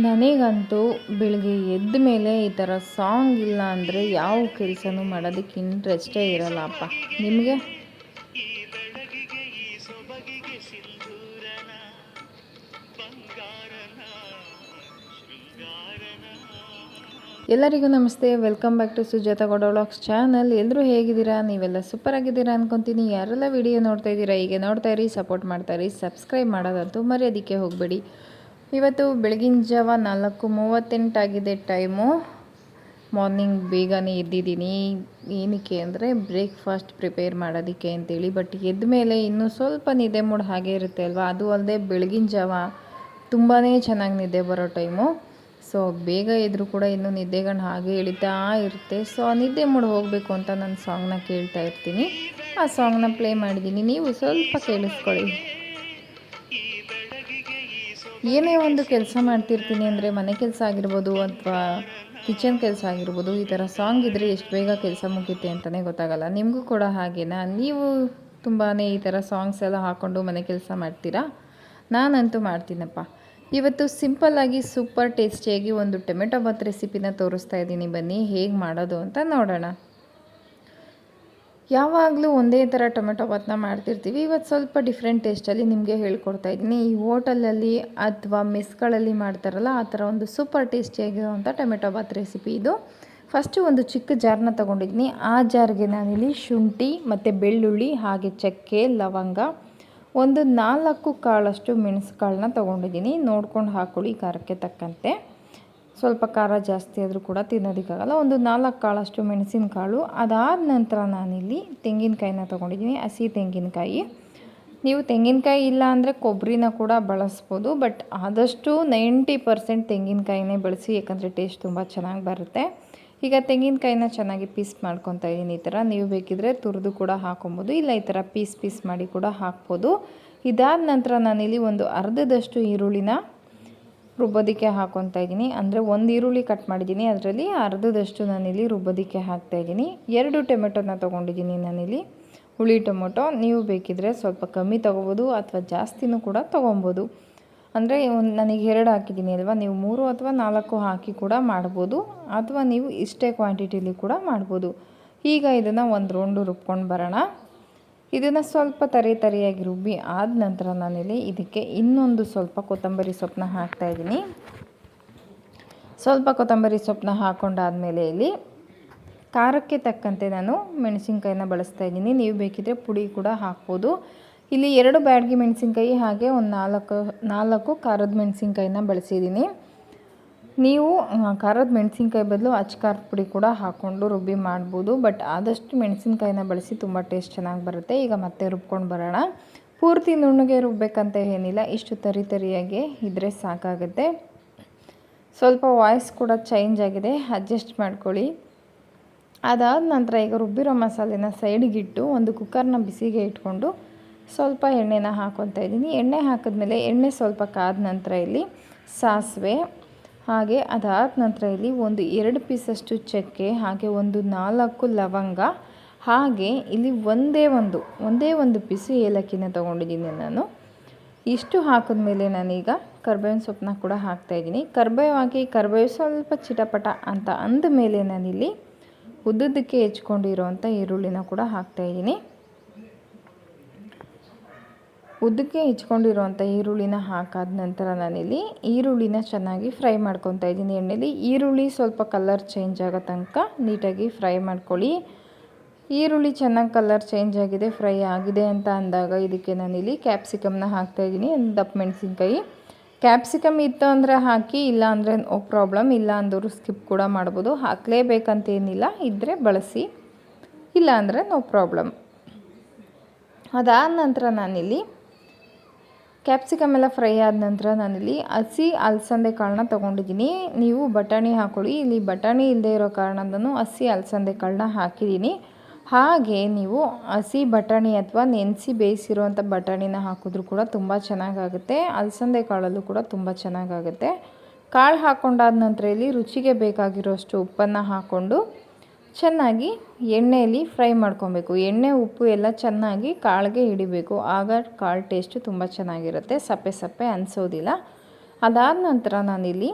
ನನಗಂತೂ ಬೆಳಗ್ಗೆ ಎದ್ದ ಮೇಲೆ ಈ ಥರ ಸಾಂಗ್ ಇಲ್ಲ ಅಂದರೆ ಯಾವ ಕೆಲಸನೂ ಮಾಡೋದಕ್ಕೆ ಇಂಟ್ರೆಸ್ಟೇ ಇರಲ್ಲಪ್ಪ ನಿಮಗೆ? ಎಲ್ಲರಿಗೂ ನಮಸ್ತೆ. Welcome back to Sujatha Gowda vlogs channel ಎಲ್ಲರೂ ಹೇಗಿದ್ದೀರಾ? ನೀವೆಲ್ಲ ಸೂಪರ್ ಆಗಿದ್ದೀರಾ ಅನ್ಕೊತೀನಿ. ಯಾರೆಲ್ಲ ವಿಡಿಯೋ ನೋಡ್ತಾ ಇದ್ದೀರಾ, ಹೀಗೆ ನೋಡ್ತಾ ಇರಿ ಸಪೋರ್ಟ್ ಮಾಡ್ತಾ ಇರಿ ಸಬ್ಸ್ಕ್ರೈಬ್ ಮಾಡೋದಂತೂ ಮರ್ಯಾದಕ್ಕೆ ಹೋಗಬೇಡಿ. ಇವತ್ತು ಬೆಳಗಿನ ಜಾವ ನಾಲ್ಕು ಮೂವತ್ತೆಂಟಾಗಿದೆ ಟೈಮು. ಮಾರ್ನಿಂಗ್ ಬೇಗನೆ ಎದ್ದಿದ್ದೀನಿ. ಏನಕ್ಕೆ ಅಂದರೆ ಬ್ರೇಕ್ಫಾಸ್ಟ್ ಪ್ರಿಪೇರ್ ಮಾಡೋದಕ್ಕೆ ಅಂತೇಳಿ. ಬಟ್ ಎದ್ದ ಮೇಲೆ ಇನ್ನೂ ಸ್ವಲ್ಪ ನಿದ್ದೆ ಮೂಡ್ ಹಾಗೆ ಇರುತ್ತೆ ಅಲ್ವಾ? ಅದು ಅಲ್ಲದೆ ಬೆಳಗಿನ ಜಾವ ತುಂಬಾ ಚೆನ್ನಾಗಿ ನಿದ್ದೆ ಬರೋ ಟೈಮು. ಸೊ ಬೇಗ ಎದ್ರೂ ಕೂಡ ಇನ್ನೂ ನಿದ್ದೆಗಣ್ಣು ಹಾಗೆ ಇಳಿತಾ ಇರುತ್ತೆ. ಸೊ ಆ ನಿದ್ದೆ ಮೂಡ್ ಹೋಗಬೇಕು ಅಂತ ನಾನು ಸಾಂಗ್ನ ಕೇಳ್ತಾ ಇರ್ತೀನಿ. ಆ ಸಾಂಗ್ನ ಪ್ಲೇ ಮಾಡಿದ್ದೀನಿ. ನೀವು ಸ್ವಲ್ಪ ಕೇಳಿಸ್ಕೊಳ್ಳಿ. ಏನೇ ಒಂದು ಕೆಲಸ ಮಾಡ್ತಿರ್ತೀನಿ ಅಂದರೆ ಮನೆ ಕೆಲಸ ಆಗಿರ್ಬೋದು ಅಥವಾ ಕಿಚನ್ ಕೆಲಸ ಆಗಿರ್ಬೋದು, ಈ ಥರ ಸಾಂಗ್ ಇದ್ದರೆ ಎಷ್ಟು ಬೇಗ ಕೆಲಸ ಮುಗೀತೆ ಅಂತಲೇ ಗೊತ್ತಾಗಲ್ಲ. ನಿಮಗೂ ಕೂಡ ಹಾಗೇನಾ? ನೀವು ತುಂಬಾ ಈ ಥರ ಸಾಂಗ್ಸ್ ಎಲ್ಲ ಹಾಕ್ಕೊಂಡು ಮನೆ ಕೆಲಸ ಮಾಡ್ತೀರಾ? ನಾನಂತೂ ಮಾಡ್ತೀನಪ್ಪ. ಇವತ್ತು ಸಿಂಪಲ್ಲಾಗಿ ಸೂಪರ್ ಟೇಸ್ಟಿಯಾಗಿ ಒಂದು ಟೊಮೆಟೊ ಬಾತ್ ರೆಸಿಪಿನ ತೋರಿಸ್ತಾ ಇದ್ದೀನಿ. ಬನ್ನಿ, ಹೇಗೆ ಮಾಡೋದು ಅಂತ ನೋಡೋಣ. ಯಾವಾಗಲೂ ಒಂದೇ ಥರ ಟೊಮೆಟೊ ಬಾತ್ನ ಮಾಡ್ತಿರ್ತೀವಿ. ಇವತ್ತು ಸ್ವಲ್ಪ ಡಿಫ್ರೆಂಟ್ ಟೇಸ್ಟಲ್ಲಿ ನಿಮಗೆ ಹೇಳ್ಕೊಡ್ತಾ ಇದ್ದೀನಿ. ಈ ಹೋಟೆಲಲ್ಲಿ ಅಥವಾ ಮೆಸ್ಗಳಲ್ಲಿ ಮಾಡ್ತಾರಲ್ಲ, ಆ ಥರ ಒಂದು ಸೂಪರ್ ಟೇಸ್ಟಿಯಾಗಿರುವಂಥ ಟೊಮೆಟೊ ಬಾತ್ ರೆಸಿಪಿ ಇದು. ಫಸ್ಟು ಒಂದು ಚಿಕ್ಕ ಜಾರನ್ನ ತೊಗೊಂಡಿದ್ದೀನಿ. ಆ ಜಾರ್ಗೆ ನಾನಿಲ್ಲಿ ಶುಂಠಿ ಮತ್ತು ಬೆಳ್ಳುಳ್ಳಿ ಹಾಗೆ ಚಕ್ಕೆ, ಲವಂಗ ಒಂದು ನಾಲ್ಕು ಕಾಳಷ್ಟು ಮೆಣಸುಕಾಳನ್ನ ತೊಗೊಂಡಿದ್ದೀನಿ. ನೋಡ್ಕೊಂಡು ಹಾಕೊಳ್ಳಿ ಖಾರಕ್ಕೆ ತಕ್ಕಂತೆ. ಸ್ವಲ್ಪ ಖಾರ ಜಾಸ್ತಿ ಆದರೂ ಕೂಡ ತಿನ್ನೋದಕ್ಕಾಗಲ್ಲ. ಒಂದು ನಾಲ್ಕು ಕಾಳಷ್ಟು ಮೆಣಸಿನಕಾಳು. ಅದಾದ ನಂತರ ನಾನಿಲ್ಲಿ ತೆಂಗಿನಕಾಯಿನ ತೊಗೊಂಡಿದ್ದೀನಿ. ಹಸಿ ತೆಂಗಿನಕಾಯಿ. ನೀವು ತೆಂಗಿನಕಾಯಿ ಇಲ್ಲ ಅಂದರೆ ಕೊಬ್ಬರಿನ ಕೂಡ ಬಳಸ್ಬೋದು. ಬಟ್ ಆದಷ್ಟು ನೈಂಟಿ ಪರ್ಸೆಂಟ್ ತೆಂಗಿನಕಾಯಿನೇ ಬಳಸಿ, ಯಾಕಂದರೆ ಟೇಸ್ಟ್ ತುಂಬ ಚೆನ್ನಾಗಿ ಬರುತ್ತೆ. ಈಗ ತೆಂಗಿನಕಾಯಿನ ಚೆನ್ನಾಗಿ ಪೀಸ್ ಮಾಡ್ಕೊತಾ ಇದ್ದೀನಿ ಈ ಥರ. ನೀವು ಬೇಕಿದ್ರೆ ತುರಿದು ಕೂಡ ಹಾಕೊಬೋದು. ಇಲ್ಲ ಈ ಥರ ಪೀಸ್ ಪೀಸ್ ಮಾಡಿ ಕೂಡ ಹಾಕ್ಬೋದು. ಇದಾದ ನಂತರ ನಾನಿಲ್ಲಿ ಒಂದು ಅರ್ಧದಷ್ಟು ಈರುಳ್ಳಿನ ರುಬ್ಬೋದಕ್ಕೆ ಹಾಕೊತಾ ಇದ್ದೀನಿ. ಅಂದರೆ ಒಂದು ಈರುಳ್ಳಿ ಕಟ್ ಮಾಡಿದ್ದೀನಿ. ಅದರಲ್ಲಿ ಅರ್ಧದಷ್ಟು ನಾನಿಲ್ಲಿ ರುಬ್ಬೋದಕ್ಕೆ ಹಾಕ್ತಾಯಿದ್ದೀನಿ ಎರಡು ಟೊಮೆಟೊನ ತೊಗೊಂಡಿದ್ದೀನಿ ನಾನಿಲ್ಲಿ. ಹುಳಿ ಟೊಮೊಟೊ, ನೀವು ಬೇಕಿದ್ರೆ ಸ್ವಲ್ಪ ಕಮ್ಮಿ ತೊಗೋಬೋದು ಅಥವಾ ಜಾಸ್ತಿನೂ ಕೂಡ ತೊಗೊಬೋದು. ಅಂದರೆ ನನಗೆ ಎರಡು ಹಾಕಿದ್ದೀನಿ ಅಲ್ವಾ? ನೀವು ಮೂರು ಅಥವಾ ನಾಲ್ಕು ಹಾಕಿ ಕೂಡ ಮಾಡ್ಬೋದು. ಅಥವಾ ನೀವು ಇಷ್ಟೇ ಕ್ವಾಂಟಿಟಿಲಿ ಕೂಡ ಮಾಡ್ಬೋದು. ಈಗ ಇದನ್ನು ಒಂದು ರೌಂಡು ರುಬ್ಕೊಂಡು ಬರೋಣ. ಇದನ್ನು ಸ್ವಲ್ಪ ತರಿ ತರಿಯಾಗಿ ರುಬ್ಬಿ ಆದ ನಂತರ ನಾನಿಲ್ಲಿ ಇದಕ್ಕೆ ಇನ್ನೊಂದು ಸ್ವಲ್ಪ ಕೊತ್ತಂಬರಿ ಸೊಪ್ಪನ್ನ ಹಾಕ್ತಾಯಿದ್ದೀನಿ ಸ್ವಲ್ಪ ಕೊತ್ತಂಬರಿ ಸೊಪ್ಪನ್ನ ಹಾಕ್ಕೊಂಡಾದಮೇಲೆ ಇಲ್ಲಿ ಖಾರಕ್ಕೆ ತಕ್ಕಂತೆ ನಾನು ಮೆಣಸಿನ್ಕಾಯಿನ ಬಳಸ್ತಾ ಇದ್ದೀನಿ. ನೀವು ಬೇಕಿದ್ರೆ ಪುಡಿ ಕೂಡ ಹಾಕ್ಬೋದು. ಇಲ್ಲಿ ಎರಡು ಬ್ಯಾಡ್ಗೆ ಮೆಣಸಿನ್ಕಾಯಿ ಹಾಗೆ ಒಂದು ನಾಲ್ಕು ನಾಲ್ಕು ಖಾರದ ಮೆಣಸಿನ್ಕಾಯಿನ ಬಳಸಿದ್ದೀನಿ. ನೀವು ಖಾರದ ಮೆಣಸಿನ್ಕಾಯಿ ಬದಲು ಅಚ್ಚ ಖಾರದ ಪುಡಿ ಕೂಡ ಹಾಕ್ಕೊಂಡು ರುಬ್ಬಿ ಮಾಡ್ಬೋದು. ಬಟ್ ಆದಷ್ಟು ಮೆಣಸಿನ್ಕಾಯಿನ ಬಳಸಿ ತುಂಬ ಟೇಸ್ಟ್ ಚೆನ್ನಾಗಿ ಬರುತ್ತೆ. ಈಗ ಮತ್ತೆ ರುಬ್ಕೊಂಡು ಬರೋಣ. ಪೂರ್ತಿ ನುಣ್ಣಗೆ ರುಬ್ಬೇಕಂತ ಏನಿಲ್ಲ. ಇಷ್ಟು ತರಿ ತರಿಯಾಗಿ ಇದ್ದರೆ ಸಾಕಾಗುತ್ತೆ. ಸ್ವಲ್ಪ ವಾಯ್ಸ್ ಕೂಡ ಚೇಂಜ್ ಆಗಿದೆ. ಅಡ್ಜಸ್ಟ್ ಮಾಡ್ಕೊಳ್ಳಿ. ಅದಾದ ನಂತರ ಈಗ ರುಬ್ಬಿರೋ ಮಸಾಲೆನ ಸೈಡಿಗಿಟ್ಟು ಒಂದು ಕುಕ್ಕರ್ನ ಬಿಸಿಗೆ ಇಟ್ಕೊಂಡು ಸ್ವಲ್ಪ ಎಣ್ಣೆನ ಹಾಕೊತಾ ಇದ್ದೀನಿ. ಎಣ್ಣೆ ಹಾಕಿದ್ಮೇಲೆ ಎಣ್ಣೆ ಸ್ವಲ್ಪ ಕಾದ ನಂತರ ಇಲ್ಲಿ ಸಾಸಿವೆ ಹಾಗೆ ಅದಾದ ನಂತರ ಇಲ್ಲಿ ಒಂದು ಎರಡು ಪೀಸಷ್ಟು ಚಕ್ಕೆ, ಹಾಗೆ ಒಂದು ನಾಲ್ಕು ಲವಂಗ, ಹಾಗೆ ಇಲ್ಲಿ ಒಂದೇ ಒಂದು ಒಂದೇ ಒಂದು ಪೀಸು ಏಲಕ್ಕಿನ ತೊಗೊಂಡಿದ್ದೀನಿ ನಾನು. ಇಷ್ಟು ಹಾಕಿದ ಮೇಲೆ ನಾನೀಗ ಕರ್ಬೇವಿನ ಸೊಪ್ಪನ್ನ ಕೂಡ ಹಾಕ್ತಾಯಿದ್ದೀನಿ ಕರ್ಬೇವು ಹಾಕಿ ಕರ್ಬೇವು ಸ್ವಲ್ಪ ಚಿಟಪಟ ಅಂತ ಅಂದ ಮೇಲೆ ನಾನಿಲ್ಲಿ ಉದ್ದುದಕ್ಕೆ ಹೆಚ್ಕೊಂಡಿರೋವಂಥ ಈರುಳ್ಳಿನ ಕೂಡ ಹಾಕ್ತಾಯಿದ್ದೀನಿ ಉದ್ದಕ್ಕೆ ಹೆಚ್ಕೊಂಡಿರುವಂಥ ಈರುಳ್ಳಿನ ಹಾಕಾದ ನಂತರ ನಾನಿಲ್ಲಿ ಈರುಳ್ಳಿನ ಚೆನ್ನಾಗಿ ಫ್ರೈ ಮಾಡ್ಕೊತಾ ಇದ್ದೀನಿ. ಎಣ್ಣೆಲಿ ಈರುಳ್ಳಿ ಸ್ವಲ್ಪ ಕಲರ್ ಚೇಂಜ್ ಆಗೋ ತನಕ ನೀಟಾಗಿ ಫ್ರೈ ಮಾಡ್ಕೊಳ್ಳಿ. ಈರುಳ್ಳಿ ಚೆನ್ನಾಗಿ ಕಲರ್ ಚೇಂಜ್ ಆಗಿದೆ, ಫ್ರೈ ಆಗಿದೆ ಅಂತ ಅಂದಾಗ ಇದಕ್ಕೆ ನಾನಿಲ್ಲಿ ಕ್ಯಾಪ್ಸಿಕಮ್ನ ಹಾಕ್ತಾಯಿದ್ದೀನಿ ದಪ್ಪ ಮೆಣಸಿನ್ಕಾಯಿ. ಕ್ಯಾಪ್ಸಿಕಮ್ ಇತ್ತು ಅಂದರೆ ಹಾಕಿ, ಇಲ್ಲ ಅಂದರೆ ನೋ ಪ್ರಾಬ್ಲಮ್ ಇಲ್ಲ ಅಂದರು ಸ್ಕಿಪ್ ಕೂಡ ಮಾಡ್ಬೋದು. ಹಾಕಲೇಬೇಕಂತೇನಿಲ್ಲ ಇದ್ದರೆ ಬಳಸಿ, ಇಲ್ಲ ಅಂದರೆ ನೋ ಪ್ರಾಬ್ಲಮ್ ಅದಾದ ನಂತರ ನಾನಿಲ್ಲಿ ಕ್ಯಾಪ್ಸಿಕಮ್ ಎಲ್ಲ ಫ್ರೈ ಆದ ನಂತರ ನಾನಿಲ್ಲಿ ಹಸಿ ಅಲಸಂದೆ ಕಾಳನ್ನ ತೊಗೊಂಡಿದ್ದೀನಿ. ನೀವು ಬಟಾಣಿ ಹಾಕೊಳ್ಳಿ. ಇಲ್ಲಿ ಬಟಾಣಿ ಇಲ್ಲದೆ ಇರೋ ಕಾರಣದನ್ನು ಹಸಿ ಅಲಸಂದೆ ಕಾಳನ್ನ ಹಾಕಿದ್ದೀನಿ. ಹಾಗೆ ನೀವು ಹಸಿ ಬಟಾಣಿ ಅಥವಾ ನೆನೆಸಿ ಬೇಯಿಸಿರುವಂಥ ಬಟಾಣಿನ ಹಾಕಿದ್ರೂ ಕೂಡ ತುಂಬ ಚೆನ್ನಾಗಾಗುತ್ತೆ. ಅಲಸಂದೆ ಕಾಳಲ್ಲೂ ಕೂಡ ತುಂಬ ಚೆನ್ನಾಗಾಗುತ್ತೆ. ಕಾಳು ಹಾಕ್ಕೊಂಡಾದ ನಂತರ ಇಲ್ಲಿ ರುಚಿಗೆ ಬೇಕಾಗಿರೋಷ್ಟು ಉಪ್ಪನ್ನು ಹಾಕ್ಕೊಂಡು ಚೆನ್ನಾಗಿ ಎಣ್ಣೆಯಲ್ಲಿ ಫ್ರೈ ಮಾಡ್ಕೊಬೇಕು. ಎಣ್ಣೆ, ಉಪ್ಪು ಎಲ್ಲ ಚೆನ್ನಾಗಿ ಕಾಳಿಗೆ ಹಿಡಿಬೇಕು. ಆಗ ಕಾಳು ಟೇಸ್ಟು ತುಂಬ ಚೆನ್ನಾಗಿರುತ್ತೆ. ಸಪ್ಪೆ ಸಪ್ಪೆ ಅನಿಸೋದಿಲ್ಲ. ಅದಾದ ನಂತರ ನಾನಿಲ್ಲಿ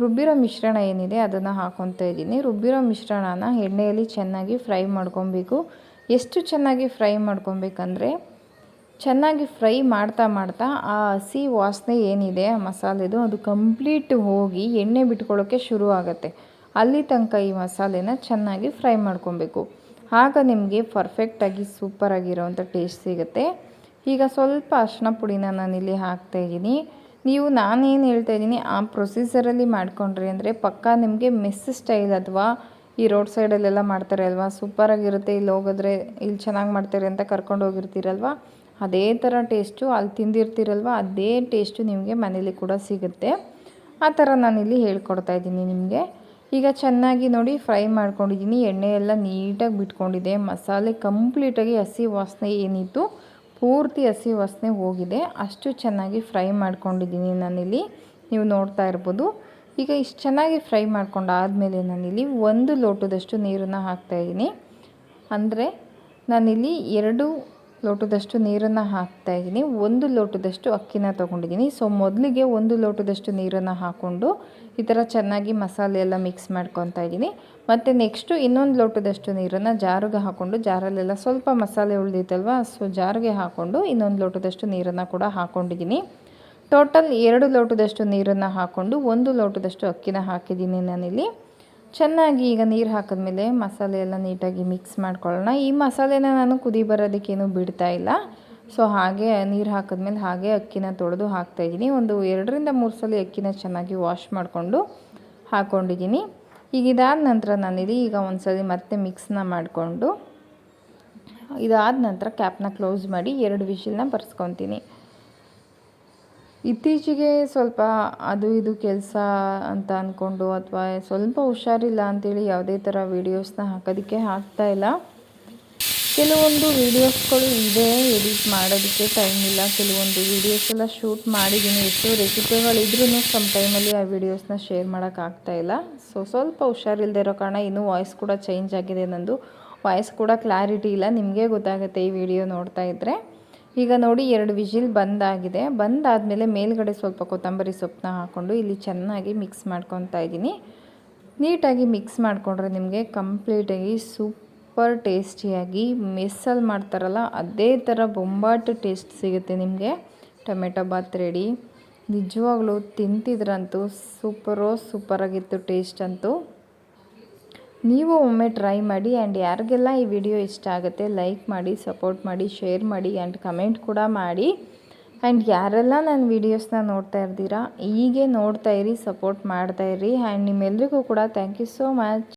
ರುಬ್ಬಿರೋ ಮಿಶ್ರಣ ಏನಿದೆ ಅದನ್ನು ಹಾಕೊತಾ ಇದ್ದೀನಿ. ರುಬ್ಬಿರೋ ಮಿಶ್ರಣನ ಎಣ್ಣೆಯಲ್ಲಿ ಚೆನ್ನಾಗಿ ಫ್ರೈ ಮಾಡ್ಕೊಬೇಕು ಎಷ್ಟು ಚೆನ್ನಾಗಿ ಫ್ರೈ ಮಾಡ್ಕೊಬೇಕಂದ್ರೆ ಚೆನ್ನಾಗಿ ಫ್ರೈ ಮಾಡ್ತಾ ಮಾಡ್ತಾ ಆ ಹಸಿ ವಾಸನೆ ಏನಿದೆ, ಆ ಮಸಾಲೆದು ಅದು ಕಂಪ್ಲೀಟ್ ಹೋಗಿ ಎಣ್ಣೆ ಬಿಟ್ಕೊಳ್ಳೋಕ್ಕೆ ಶುರು ಆಗುತ್ತೆ ಅಲ್ಲಿ ತನಕ ಈ ಮಸಾಲೆನ ಚೆನ್ನಾಗಿ ಫ್ರೈ ಮಾಡ್ಕೊಬೇಕು. ಆಗ ನಿಮಗೆ ಪರ್ಫೆಕ್ಟಾಗಿ ಸೂಪರಾಗಿರೋವಂಥ ಟೇಸ್ಟ್ ಸಿಗುತ್ತೆ. ಈಗ ಸ್ವಲ್ಪ ಅರ್ಶಿನ ಪುಡಿನ ನಾನಿಲ್ಲಿ ಹಾಕ್ತಾಯಿದ್ದೀನಿ ನೀವು ನಾನೇನು ಹೇಳ್ತಾ ಇದ್ದೀನಿ, ಆ ಪ್ರೊಸೀಜರಲ್ಲಿ ಮಾಡ್ಕೊಂಡ್ರಿ ಅಂದರೆ ಪಕ್ಕಾ ನಿಮಗೆ ಮೆಸ್ ಸ್ಟೈಲ್ ಅಥವಾ ಈ ರೋಡ್ ಸೈಡಲ್ಲೆಲ್ಲ ಮಾಡ್ತಾರೆ ಅಲ್ವಾ? ಸೂಪರಾಗಿರುತ್ತೆ ಇಲ್ಲಿ ಹೋಗಿದ್ರೆ ಇಲ್ಲಿ ಚೆನ್ನಾಗಿ ಮಾಡ್ತಾರೆ ಅಂತ ಕರ್ಕೊಂಡು ಹೋಗಿರ್ತೀರಲ್ವ? ಅದೇ ಥರ ಟೇಸ್ಟು ಅಲ್ಲಿ ತಿಂದಿರ್ತೀರಲ್ವ? ಅದೇ ಟೇಸ್ಟು ನಿಮಗೆ ಮನೇಲಿ ಕೂಡ ಸಿಗುತ್ತೆ. ಆ ಥರ ನಾನಿಲ್ಲಿ ಹೇಳ್ಕೊಡ್ತಾ ಇದ್ದೀನಿ ನಿಮಗೆ. ಈಗ ಚೆನ್ನಾಗಿ ನೋಡಿ ಫ್ರೈ ಮಾಡ್ಕೊಂಡಿದ್ದೀನಿ. ಎಣ್ಣೆ ಎಲ್ಲ ನೀಟಾಗಿ ಬಿಟ್ಕೊಂಡಿದೆ. ಮಸಾಲೆ ಕಂಪ್ಲೀಟಾಗಿ ಹಸಿ ವಾಸನೆ ಏನಿತ್ತು, ಪೂರ್ತಿ ಹಸಿ ವಾಸನೆ ಹೋಗಿದೆ. ಅಷ್ಟು ಚೆನ್ನಾಗಿ ಫ್ರೈ ಮಾಡ್ಕೊಂಡಿದ್ದೀನಿ ನಾನಿಲ್ಲಿ. ನೀವು ನೋಡ್ತಾ ಇರ್ಬೋದು. ಈಗ ಇಷ್ಟು ಚೆನ್ನಾಗಿ ಫ್ರೈ ಮಾಡ್ಕೊಂಡಾದಮೇಲೆ ನಾನಿಲ್ಲಿ ಒಂದು ಲೋಟದಷ್ಟು ನೀರನ್ನು ಹಾಕ್ತಾಯಿದ್ದೀನಿ ಅಂದರೆ ನಾನಿಲ್ಲಿ ಎರಡು ಲೋಟದಷ್ಟು ನೀರನ್ನು ಹಾಕ್ತಾಯಿದ್ದೀನಿ ಒಂದು ಲೋಟದಷ್ಟು ಅಕ್ಕಿನ ತೊಗೊಂಡಿದ್ದೀನಿ. ಸೊ ಮೊದಲಿಗೆ ಒಂದು ಲೋಟದಷ್ಟು ನೀರನ್ನು ಹಾಕ್ಕೊಂಡು ಈ ಥರ ಚೆನ್ನಾಗಿ ಮಸಾಲೆ ಎಲ್ಲ ಮಿಕ್ಸ್ ಮಾಡ್ಕೊತಾ ಇದ್ದೀನಿ. ಮತ್ತು ನೆಕ್ಸ್ಟು ಇನ್ನೊಂದು ಲೋಟದಷ್ಟು ನೀರನ್ನು ಜಾರಿಗೆ ಹಾಕ್ಕೊಂಡು, ಜಾರಲ್ಲೆಲ್ಲ ಸ್ವಲ್ಪ ಮಸಾಲೆ ಉಳಿದಿತ್ತಲ್ವ? ಸೊ ಜಾರಿಗೆ ಹಾಕ್ಕೊಂಡು ಇನ್ನೊಂದು ಲೋಟದಷ್ಟು ನೀರನ್ನು ಕೂಡ ಹಾಕ್ಕೊಂಡಿದ್ದೀನಿ ಟೋಟಲ್ ಎರಡು ಲೋಟದಷ್ಟು ನೀರನ್ನು ಹಾಕ್ಕೊಂಡು ಒಂದು ಲೋಟದಷ್ಟು ಅಕ್ಕಿನ ಹಾಕಿದ್ದೀನಿ ನಾನಿಲ್ಲಿ. ಚೆನ್ನಾಗಿ ಈಗ ನೀರು ಹಾಕಿದ್ಮೇಲೆ ಮಸಾಲೆ ಎಲ್ಲ ನೀಟಾಗಿ ಮಿಕ್ಸ್ ಮಾಡ್ಕೊಳ್ಳೋಣ. ಈ ಮಸಾಲೆನ ನಾನು ಕುದಿ ಬರೋದಕ್ಕೇನು ಬಿಡ್ತಾ ಇಲ್ಲ. ಸೊ ಹಾಗೆ ನೀರು ಹಾಕಿದ್ಮೇಲೆ ಹಾಗೆ ಅಕ್ಕಿನ ತೊಳೆದು ಹಾಕ್ತಾಯಿದ್ದೀನಿ ಒಂದು ಎರಡರಿಂದ ಮೂರು ಸಲ ಅಕ್ಕಿನ ಚೆನ್ನಾಗಿ ವಾಶ್ ಮಾಡಿಕೊಂಡು ಹಾಕ್ಕೊಂಡಿದ್ದೀನಿ ಈಗ ಇದಾದ ನಂತರ ನಾನಿಲ್ಲಿ ಈಗ ಒಂದು ಸಲ ಮತ್ತೆ ಮಿಕ್ಸ್ನ ಮಾಡಿಕೊಂಡು ಇದಾದ ನಂತರ ಕ್ಯಾಪ್ನ ಕ್ಲೋಸ್ ಮಾಡಿ ಎರಡು ವಿಷಿಲ್ನ ಬರ್ಸ್ಕೊತೀನಿ. ಇತ್ತೀಚೆಗೆ ಸ್ವಲ್ಪ ಅದು ಇದು ಕೆಲಸ ಅಂತ ಅಂದ್ಕೊಂಡು ಅಥವಾ ಸ್ವಲ್ಪ ಹುಷಾರಿಲ್ಲ ಅಂಥೇಳಿ ಯಾವುದೇ ಥರ ವೀಡಿಯೋಸ್ನ ಹಾಕೋದಕ್ಕೆ ಆಗ್ತಾಯಿಲ್ಲ ಕೆಲವೊಂದು ವೀಡಿಯೋಸ್ಗಳು ಇದೆ, ಎಡಿಟ್ ಮಾಡೋದಕ್ಕೆ ಟೈಮ್ ಇಲ್ಲ. ಕೆಲವೊಂದು ವೀಡಿಯೋಸ್ ಎಲ್ಲ ಶೂಟ್ ಮಾಡಿದ್ದೀನಿ. ಎಷ್ಟು ರೆಸಿಪಿಗಳಿದ್ರೂ ಸಮ್ ಟೈಮಲ್ಲಿ ಆ ವೀಡಿಯೋಸ್ನ ಶೇರ್ ಮಾಡೋಕ್ಕಾಗ್ತಾಯಿಲ್ಲ ಸೊ ಸ್ವಲ್ಪ ಹುಷಾರಿಲ್ಲದೆ ಇರೋ ಕಾರಣ ಇನ್ನೂ ವಾಯ್ಸ್ ಕೂಡ ಚೇಂಜ್ ಆಗಿದೆ ನಂದು. ವಾಯ್ಸ್ ಕೂಡ ಕ್ಲಾರಿಟಿ ಇಲ್ಲ. ನಿಮಗೆ ಗೊತ್ತಾಗುತ್ತೆ ಈ ವಿಡಿಯೋ ನೋಡ್ತಾ ಇದ್ದರೆ ಈಗ ನೋಡಿ ಎರಡು ವಿಜಿಲ್ ಬಂದಾಗಿದೆ. ಬಂದಾದಮೇಲೆ ಮೇಲ್ಗಡೆ ಸ್ವಲ್ಪ ಕೊತ್ತಂಬರಿ ಸೊಪ್ಪನ್ನ ಹಾಕ್ಕೊಂಡು ಇಲ್ಲಿ ಚೆನ್ನಾಗಿ ಮಿಕ್ಸ್ ಮಾಡ್ಕೊತಾ ಇದ್ದೀನಿ. ನೀಟಾಗಿ ಮಿಕ್ಸ್ ಮಾಡಿಕೊಂಡ್ರೆ ನಿಮಗೆ ಕಂಪ್ಲೀಟಾಗಿ ಸೂಪರ್ ಟೇಸ್ಟಿಯಾಗಿ ಮೆಸ್ಸಲ್ಲಿ ಮಾಡ್ತಾರಲ್ಲ, ಅದೇ ಥರ ಬೊಂಬಾಟ್ ಟೇಸ್ಟ್ ಸಿಗುತ್ತೆ ನಿಮಗೆ. Tomato bath ready. ನಿಜವಾಗ್ಲೂ ತಿಂತಿದ್ರಂತೂ ಸೂಪರೋ ಸೂಪರಾಗಿತ್ತು ಟೇಸ್ಟ್ ಅಂತೂ. ನೀವು ಒಮ್ಮೆ ಟ್ರೈ ಮಾಡಿ ಆ್ಯಂಡ್ ಯಾರಿಗೆಲ್ಲ ಈ ವಿಡಿಯೋ ಇಷ್ಟ ಆಗುತ್ತೆ ಲೈಕ್ ಮಾಡಿ ಸಪೋರ್ಟ್ ಮಾಡಿ ಶೇರ್ ಮಾಡಿ ಆ್ಯಂಡ್ ಕಮೆಂಟ್ ಕೂಡ ಮಾಡಿ. ಆ್ಯಂಡ್ ಯಾರೆಲ್ಲ ನನ್ನ ವೀಡಿಯೋಸ್ನ ನೋಡ್ತಾ ಇರ್ದೀರಾ, ಹೀಗೆ ನೋಡ್ತಾ ಇರಿ ಸಪೋರ್ಟ್ ಮಾಡ್ತಾ ಇರಿ. ಆ್ಯಂಡ್ ನಿಮ್ಮೆಲ್ರಿಗೂ ಕೂಡ ಥ್ಯಾಂಕ್ ಯು ಸೋ ಮಚ್